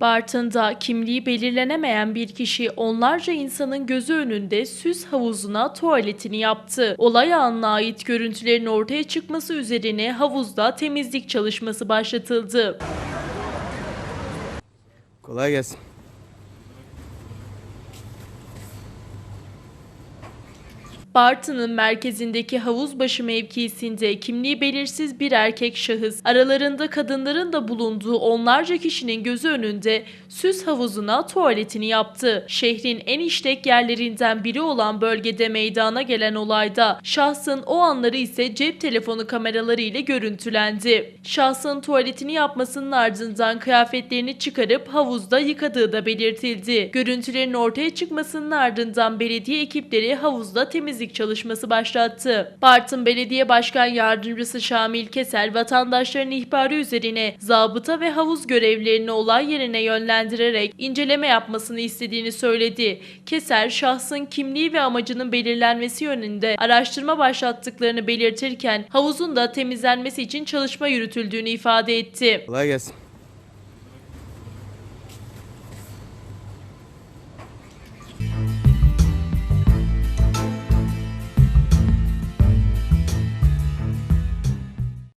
Bartın'da kimliği belirlenemeyen bir kişi onlarca insanın gözü önünde süs havuzuna tuvaletini yaptı. Olay anına ait görüntülerin ortaya çıkması üzerine havuzda temizlik çalışması başlatıldı. Kolay gelsin. Bartın'ın merkezindeki havuzbaşı mevkisinde kimliği belirsiz bir erkek şahıs aralarında kadınların da bulunduğu onlarca kişinin gözü önünde süs havuzuna tuvaletini yaptı. Şehrin en işlek yerlerinden biri olan bölgede meydana gelen olayda şahsın o anları ise cep telefonu kameraları ile görüntülendi. Şahsın tuvaletini yapmasının ardından kıyafetlerini çıkarıp havuzda yıkadığı da belirtildi. Görüntülerin ortaya çıkmasının ardından belediye ekipleri havuzda temizlik çalışması başlattı. Bartın Belediye Başkan Yardımcısı Şamil Keser vatandaşların ihbarı üzerine zabıta ve havuz görevlilerini olay yerine yönlendirerek inceleme yapmasını istediğini söyledi. Keser şahsın kimliği ve amacının belirlenmesi yönünde araştırma başlattıklarını belirtirken havuzun da temizlenmesi için çalışma yürütüldüğünü ifade etti. Kolay gelsin.